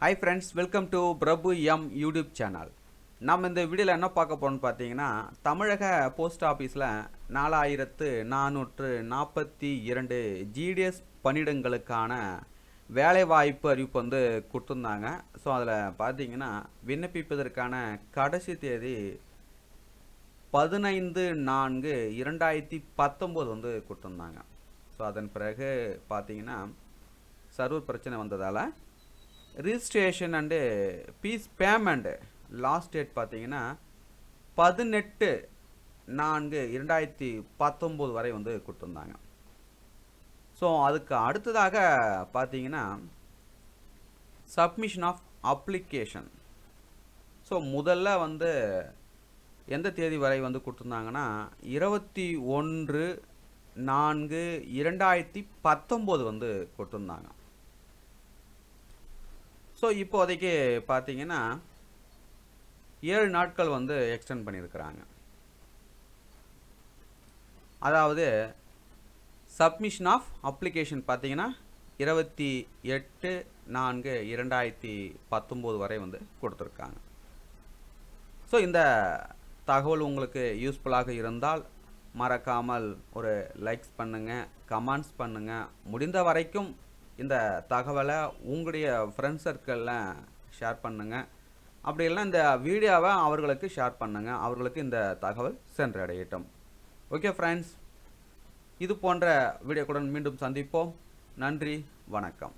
Hi friends welcome to Prabhu M YouTube channel நம்ம இந்த வீடியோவில் என்ன பார்க்க போகணும்னு பார்த்தீங்கன்னா தமிழக போஸ்ட் ஆஃபீஸில் நாலாயிரத்து நானூற்று நாற்பத்தி இரண்டு ஜிடிஎஸ் பணியிடங்களுக்கான வேலைவாய்ப்பு அறிவிப்பு வந்து கொடுத்துருந்தாங்க. ஸோ அதில் பார்த்தீங்கன்னா விண்ணப்பிப்பதற்கான கடைசி தேதி பதினைந்து நான்கு இரண்டாயிரத்தி பத்தொம்போது வந்து கொடுத்துருந்தாங்க. ஸோ அதன் பிறகு பார்த்தீங்கன்னா சர்வர் பிரச்சனை வந்ததால் registration and fees payment last date பார்த்தீங்கன்னா பதினெட்டு நான்கு இரண்டாயிரத்தி பத்தொம்போது வரை வந்து கொடுத்துருந்தாங்க. ஸோ அதுக்கு அடுத்ததாக பார்த்தீங்கன்னா சப்மிஷன் ஆஃப் அப்ளிகேஷன் ஸோ முதல்ல வந்து எந்த தேதி வரை வந்து கொடுத்துருந்தாங்கன்னா இருபத்தி ஒன்று நான்கு இரண்டாயிரத்தி பத்தொம்போது வந்து கொடுத்துருந்தாங்க. ஸோ இப்போதைக்கு பார்த்தீங்கன்னா ஏழு நாட்கள் வந்து எக்ஸ்டெண்ட் பண்ணியிருக்கிறாங்க. அதாவது சப்மிஷன் ஆஃப் அப்ளிகேஷன் பார்த்தீங்கன்னா இருபத்தி எட்டு நான்கு இரண்டாயிரத்தி பத்தொம்போது வரை வந்து கொடுத்துருக்காங்க. ஸோ இந்த தகவல் உங்களுக்கு யூஸ்ஃபுல்லாக இருந்தால் மறக்காமல் ஒரு லைக்ஸ் பண்ணுங்கள் கமெண்ட்ஸ் பண்ணுங்கள் முடிந்த வரைக்கும் இந்த தகவலை உங்களுடைய ஃப்ரெண்ட்ஸ் சர்க்கிளில் ஷேர் பண்ணுங்கள் அப்படி இல்லை இந்த வீடியோவை அவர்களுக்கு ஷேர் பண்ணுங்கள் அவர்களுக்கு இந்த தகவல் சென்றடையட்டும். ஓகே ஃப்ரெண்ட்ஸ் இது போன்ற வீடியோக்குடன் மீண்டும் சந்திப்போம். நன்றி வணக்கம்.